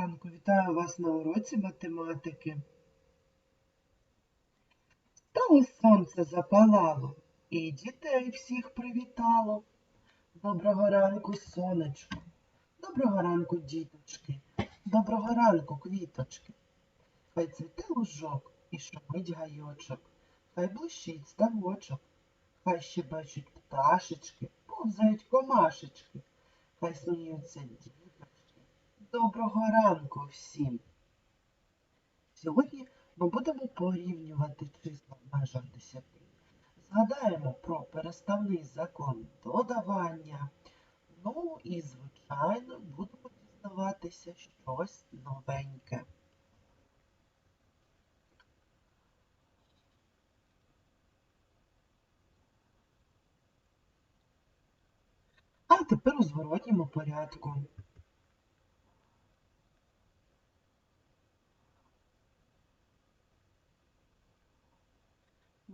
ранку! Вітаю вас на уроці математики. Стало сонце запалало і дітей всіх привітало. Доброго ранку, сонечко, доброго ранку, діточки, доброго ранку, квіточки. Хай цвіте лужок і шумить гайочок, хай блищить ставочок, хай щебечуть пташечки, повзають комашечки, хай сміються діточки. Доброго ранку всім! Сьогодні ми будемо порівнювати числа в межах 10. Згадаємо про переставний закон додавання. Ну і, звичайно, будемо дізнаватися щось новеньке. А тепер у зворотньому порядку.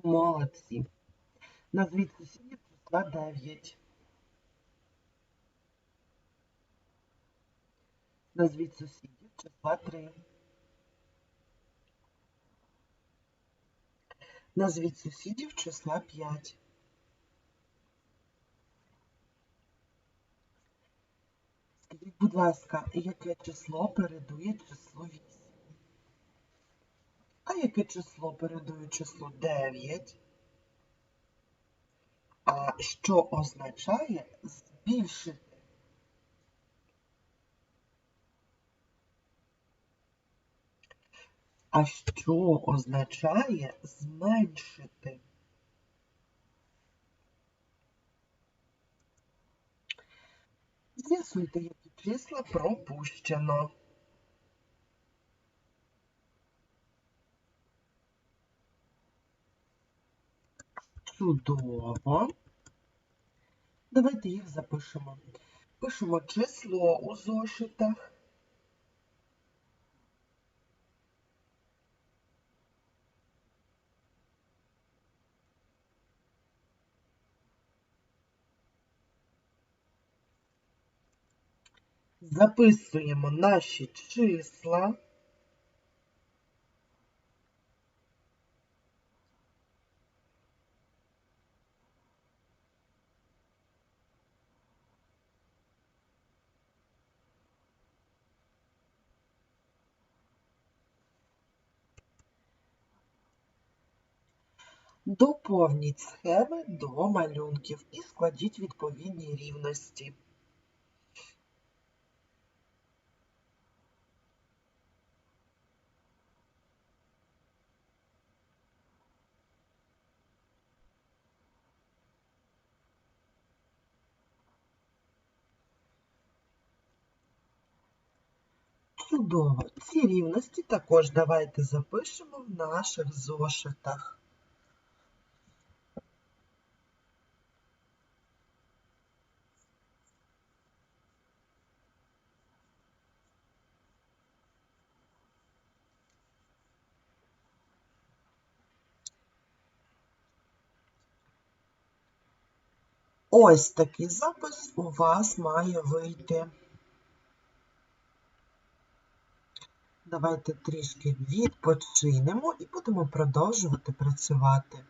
Молодці. Назвіть сусідів числа 9. Назвіть сусідів числа 3. Назвіть сусідів числа 5. Скажіть, будь ласка, яке число передує числу 8? А яке число передує числу 9? А що означає збільшити? А що означає зменшити? З'ясуйте, які числа пропущено. Чудово. Давайте їх запишемо. Пишемо число у зошитах. Записуємо наші числа. Доповніть схеми до малюнків і складіть відповідні рівності. Чудово. Ці рівності також давайте запишемо в наших зошитах. Ось такий запис у вас має вийти. Давайте трішки відпочинемо і будемо продовжувати працювати.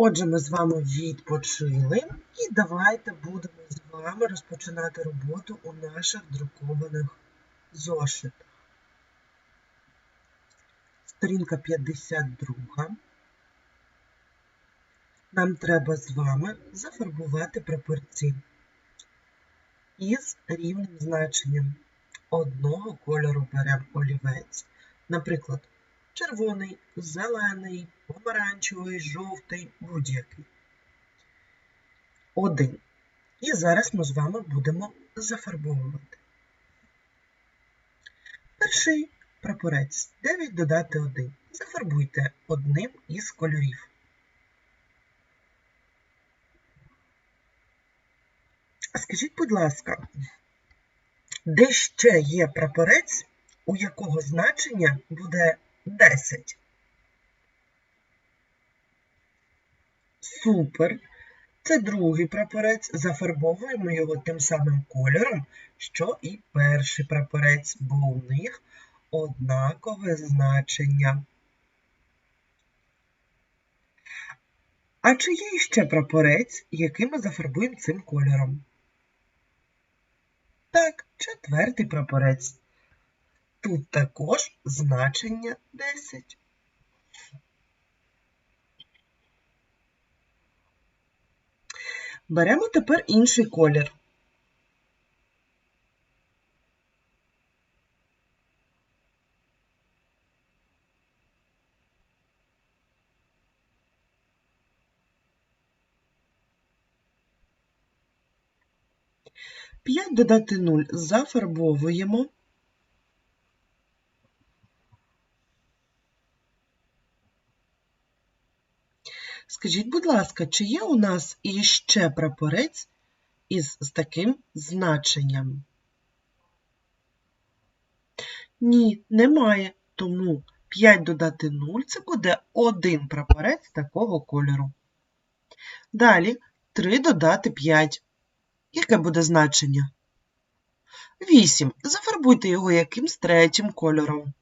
Отже, ми з вами відпочили і давайте будемо з вами розпочинати роботу у наших друкованих зошитах. Сторінка 52. Нам треба з вами зафарбувати прапорці із рівним значенням. Одного кольору беремо олівець. Наприклад, червоний, зелений, помаранчевий, жовтий, будь-який. Один. І зараз ми з вами будемо зафарбовувати. Перший прапорець 9 додати 1. Зафарбуйте одним із кольорів. Скажіть, будь ласка, де ще є прапорець, у якого значення буде 10? Супер! Це другий прапорець. Зафарбовуємо його тим самим кольором, що і перший прапорець, бо у них однакове значення. А чи є ще прапорець, який ми зафарбуємо цим кольором? Так, четвертий прапорець. Тут також значення 10. Беремо тепер інший колір. П'ять додати 0 зафарбовуємо. Скажіть, будь ласка, чи є у нас іще прапорець із з таким значенням? Ні, немає. Тому 5 додати 0 це буде один прапорець такого кольору. Далі 3 додати 5. Яке буде значення? 8. Зафарбуйте його якимсь третім кольором.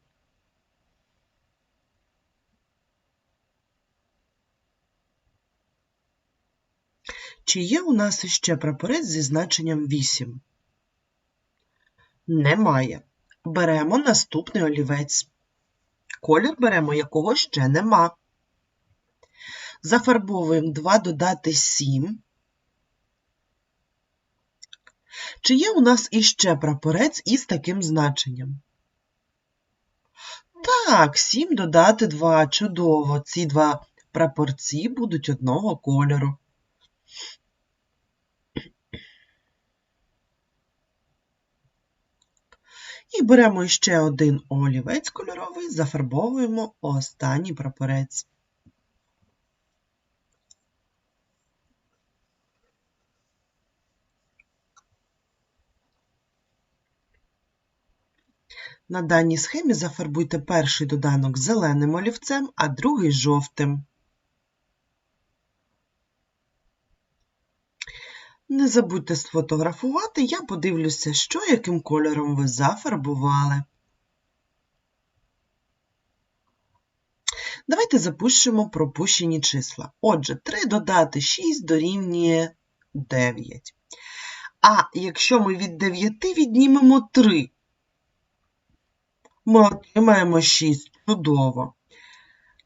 Чи є у нас іще прапорець зі значенням 8? Немає. Беремо наступний олівець. Колір беремо, якого ще нема. Зафарбовуємо 2 додати 7. Чи є у нас іще прапорець із таким значенням? Так, 7 додати 2. Чудово. Ці два прапорці будуть одного кольору. І беремо ще один олівець кольоровий, зафарбовуємо останній прапорець. На даній схемі зафарбуйте перший доданок зеленим олівцем, а другий жовтим. Не забудьте сфотографувати, я подивлюся, що яким кольором ви зафарбували. Давайте запишемо пропущені числа. Отже, 3 додати 6 дорівнює 9. А якщо ми від 9 віднімемо 3, ми отримаємо 6. Чудово.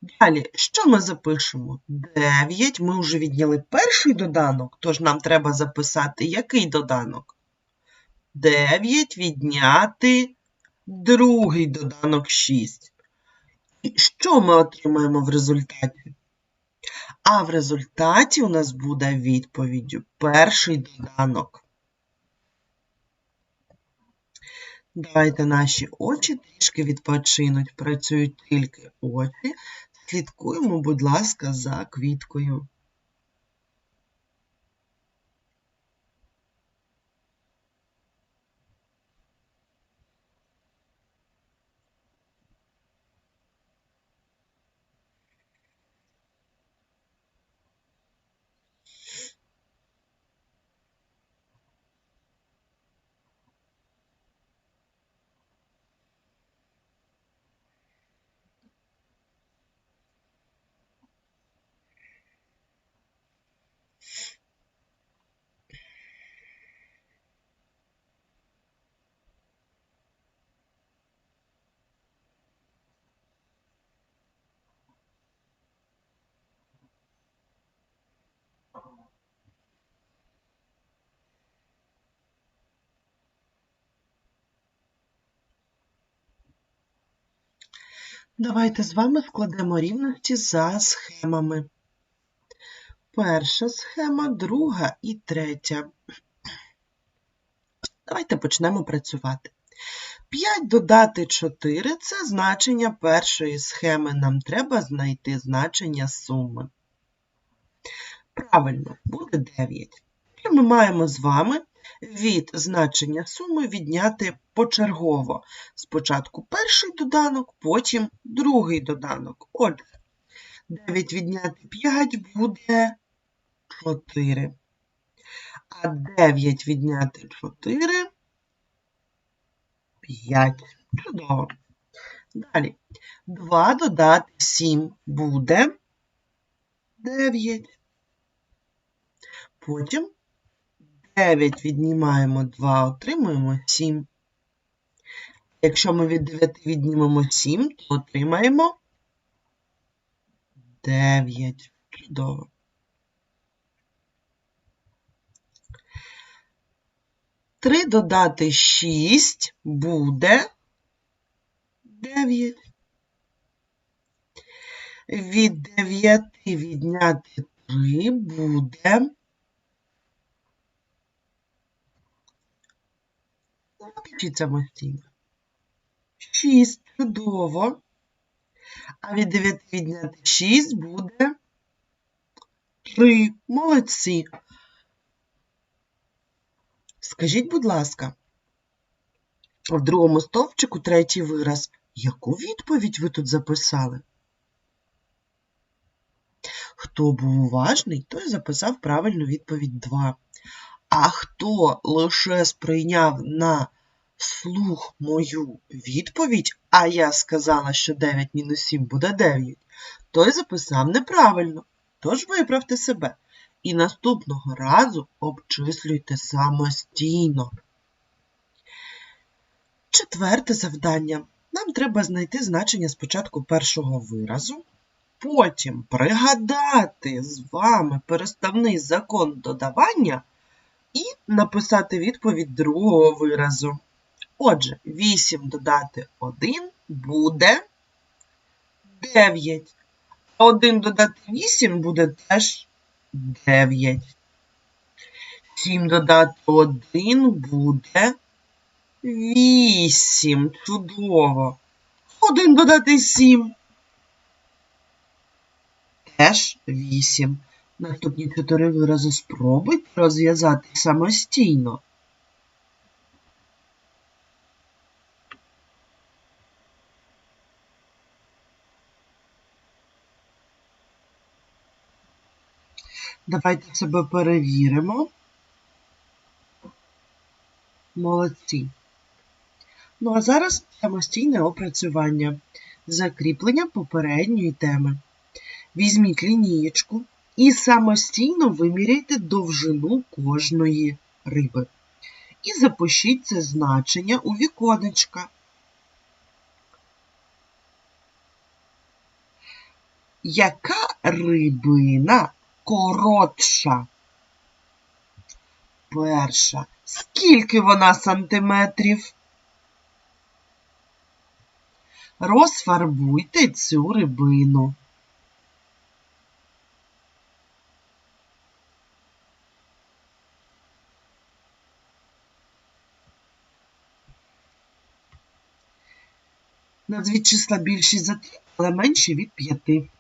Далі, що ми запишемо? 9. Ми вже відняли перший доданок, тож нам треба записати який доданок? 9 відняти другий доданок 6. І що ми отримаємо в результаті? А в результаті у нас буде відповіддю перший доданок. Давайте наші очі трішки відпочинуть, працюють тільки очі. Слідкуємо, будь ласка, за квіткою. Давайте з вами складемо рівності за схемами. Перша схема, друга і третя. Давайте почнемо працювати. 5 додати 4 це значення першої схеми. Нам треба знайти значення суми. Правильно, буде 9. І ми маємо з вами від значення суми відняти почергово. Спочатку перший доданок, потім другий доданок. Отже, 9 відняти 5 буде 4. А 9 відняти 4 5. Чудово. Далі. 2 додати 7 буде 9. Потім 9 віднімаємо 2, отримуємо 7. Якщо ми від 9 віднімемо 7, то отримаємо 9. Чудово. Три додати 6 буде 9. Від 9 відняти 3 буде Напишіть самостійно. 6. Чудово. А від 9 відняти 6 буде 3. Молодці. Скажіть, будь ласка, в другому стовпчику третій вираз. Яку відповідь ви тут записали? Хто був уважний, той записав правильну відповідь 2. А хто лише сприйняв на слух мою відповідь, а я сказала, що 9 мінус 7 буде 9, той записав неправильно. Тож виправте себе. І наступного разу обчислюйте самостійно. Четверте завдання. Нам треба знайти значення спочатку першого виразу, потім пригадати з вами переставний закон додавання і написати відповідь другого виразу. Отже, 8 додати 1 буде 9. А 1 додати 8 буде теж 9. 7 додати 1 буде 8. Чудово. 1 додати 7. Теж 8. Наступні чотири вирази спробуйте розв'язати самостійно. Давайте себе перевіримо. Молодці. Ну, а зараз самостійне опрацювання. Закріплення попередньої теми. Візьміть лінієчку і самостійно виміряйте довжину кожної риби. І запишіть це значення у віконечка. Яка рибина коротша? Перша. Скільки вона сантиметрів? Розфарбуйте цю рибину. Назвіть числа більші за 3, але менші від 5.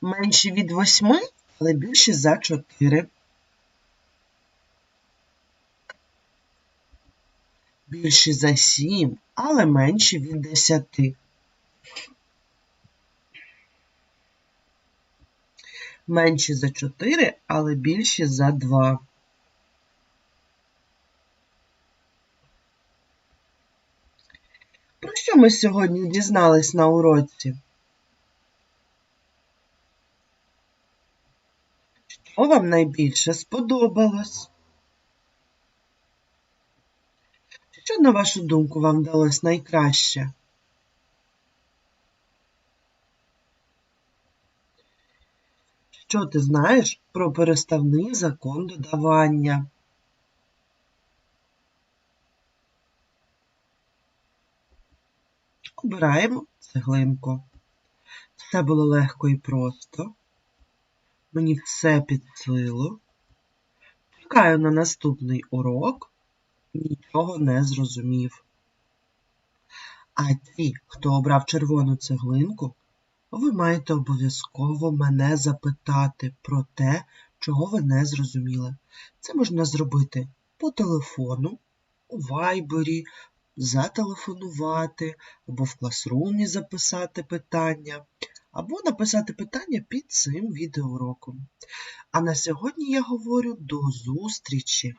Менші від 8, але більші за 4. Більші за 7, але менші від 10. Менші за 4, але більші за 2. Про що ми сьогодні дізнались на уроці? що вам найбільше сподобалось? Що, на вашу думку, вам вдалося найкраще? Що ти знаєш про переставний закон додавання? Обираємо цеглинку. Все було легко і просто. Мені все під силу. Чекаю на наступний урок. Нічого не зрозумів. А ті, хто обрав червону цеглинку, ви маєте обов'язково мене запитати про те, чого ви не зрозуміли. Це можна зробити по телефону, у вайбері, зателефонувати, або в класрумі записати питання, або написати питання під цим відеоуроком. А на сьогодні я говорю до зустрічі!